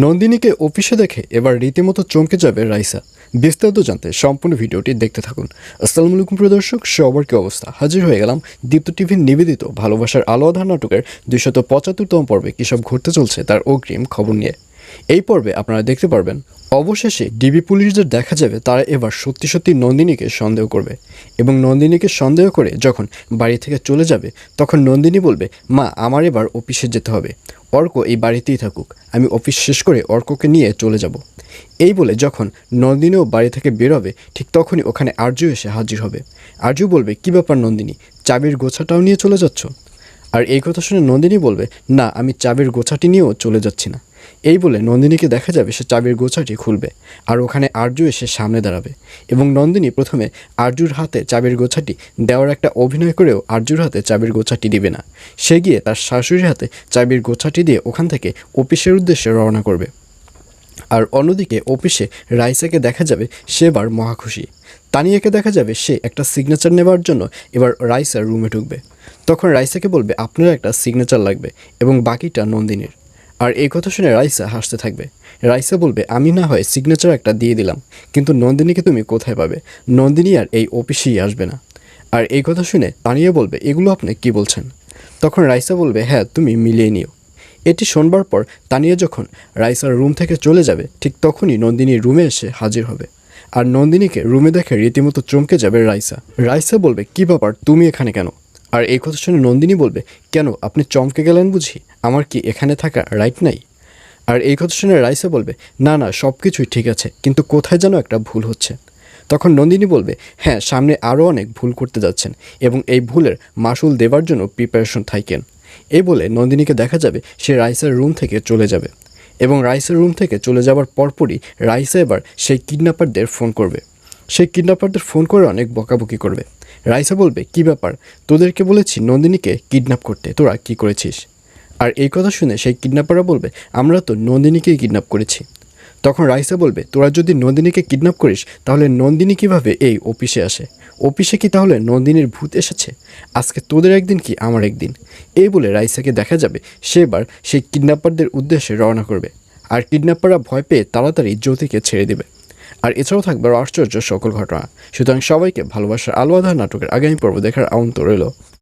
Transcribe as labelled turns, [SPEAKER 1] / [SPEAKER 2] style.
[SPEAKER 1] নন্দিনীকে অফিসে দেখে এবার রীতিমতো চমকে যাবে রাইসা। বিস্তারিত জানতে সম্পূর্ণ ভিডিওটি দেখতে থাকুন। আসসালামু আলাইকুম প্রিয় দর্শক, সবার কি অবস্থা? হাজির হয়ে গেলাম দীপ্ত টিভির নিবেদিত ভালোবাসার আলো আধার নাটকের দুইশত পঁচাত্তরতম পর্বে কী সব ঘটতে চলছে তার অগ্রিম খবর নিয়ে। এই পর্বে আপনারা দেখতে পারবেন, অবশেষে ডিবি পুলিশদের দেখা যাবে তারা এবার সত্যি সত্যি নন্দিনীকে সন্দেহ করবে এবং নন্দিনীকে সন্দেহ করে যখন বাড়ি থেকে চলে যাবে, তখন নন্দিনী বলবে, মা, আমার এবার অফিসে যেতে হবে। অর্ক এই বাড়িতেই থাকুক। আমি অফিস শেষ করে অর্ককে নিয়ে চলে যাব। এই বলে যখন নন্দিনীও বাড়ি থেকে বেরোবে, ঠিক তখনই ওখানে আর্যু এসে হাজির হবে। আর্য বলবে, কি ব্যাপার নন্দিনী, চাবির গোছাটাও নিয়ে চলে যাচ্ছ? আর এই কথা শুনে নন্দিনী বলবে, না, আমি চাবির গোছাটি নিয়েও চলে যাচ্ছি না। এই বলে নন্দিনীকে দেখা যাবে সে চাবির গোছাটি খুলবে, আর ওখানে আর্যু এসে সামনে দাঁড়াবে। এবং নন্দিনী প্রথমে আর্যুর হাতে চাবির গোছাটি, দেওয়ার একটা অভিনয় করেও আর্যুর হাতে চাবির গোছাটি দিবে না। সে গিয়ে তার শাশুড়ির হাতে চাবির গোছাটি দিয়ে ওখান থেকে অফিসের উদ্দেশ্যে রওনা করবে। আর অন্যদিকে অফিসে রাইসাকে দেখা যাবে সে এবার মহাখুশি তানিয়াকে দেখা যাবে সে একটা সিগনেচার নেবার জন্য এবার রাইসার রুমে ঢুকবে। তখন রাইসাকে বলবে, আপনার একটা সিগনেচার লাগবে এবং বাকিটা নন্দিনীর। আর এই কথা শুনে রাইসা হাসতে থাকবে। রাইসা বলবে, আমি না হয় সিগনেচার একটা দিয়ে দিলাম, কিন্তু নন্দিনীকে তুমি কোথায় পাবে? নন্দিনী আর এই অফিসেই আসবে না। আর এই কথা শুনে তানিয়া বলবে, এগুলো আপনি কি বলছেন? তখন রাইসা বলবে হ্যাঁ তুমি মিলিয়ে নিও। এটি শোনবার পর তানিয়া যখন রাইসার রুম থেকে চলে যাবে, ঠিক তখনই নন্দিনী রুমে এসে হাজির হবে। আর নন্দিনীকে রুমে দেখে রীতিমতো চমকে যাবে রাইসা। রাইসা বলবে, কি ব্যাপার? তুমি এখানে কেন? আর এই কথা শুনে নন্দিনী বলবে, কেন, আপনি চমকে গেলেন বুঝি? আমার কি এখানে থাকা রাইট নাই? আর এই কথা শুনে রাইসা বলবে, না না সব কিছুই ঠিক আছে, কিন্তু কোথায় যেন একটা ভুল হচ্ছে? তখন নন্দিনী বলবে হ্যাঁ সামনে আরও অনেক ভুল করতে যাচ্ছেন, এবং এই ভুলের মাসুল দেবার জন্য প্রিপারেশন থাকেন। এই বলে নন্দিনীকে দেখা যাবে, সে রাইসার রুম থেকে চলে যাবে। এবং রাইসের রুম থেকে চলে যাওয়ার পরপরই রাইসা এবার সেই কিডন্যাপারদের ফোন করবে। সেই কিডন্যাপারদের ফোন করে অনেক বকাবকি করবে। রাইসা বলবে, কি ব্যাপার? তোদেরকে বলেছি নন্দিনীকে কিডন্যাপ করতে। তোরা কি করেছিস? আর এই কথা শুনে সেই কিডন্যাপাররা বলবে, আমরা তো নন্দিনীকেই কিডন্যাপ করেছি। তখন রাইসা বলবে, তোরা যদি নন্দিনীকে কিডন্যাপ করিস, তাহলে নন্দিনী কীভাবে এই অফিসে আসে? অফিসে কি তাহলে নন্দিনীর ভূত এসেছে? আজকে তোদের একদিন কি আমার একদিন? এই বলে রাইসাকে দেখা যাবে, সেবার সেই কিডন্যাপারদের উদ্দেশ্যে রওনা করবে। আর কিডন্যাপাররা ভয় পেয়ে তাড়াতাড়ি জ্যোতিকে ছেড়ে দেবে। আর এছাড়াও থাকবে আশ্চর্য সকল ঘটনা। সুতরাং সবাইকে ভালোবাসার আলোয়াধার নাটকের আগামী পর্ব দেখার আমন্ত্রণ রইল।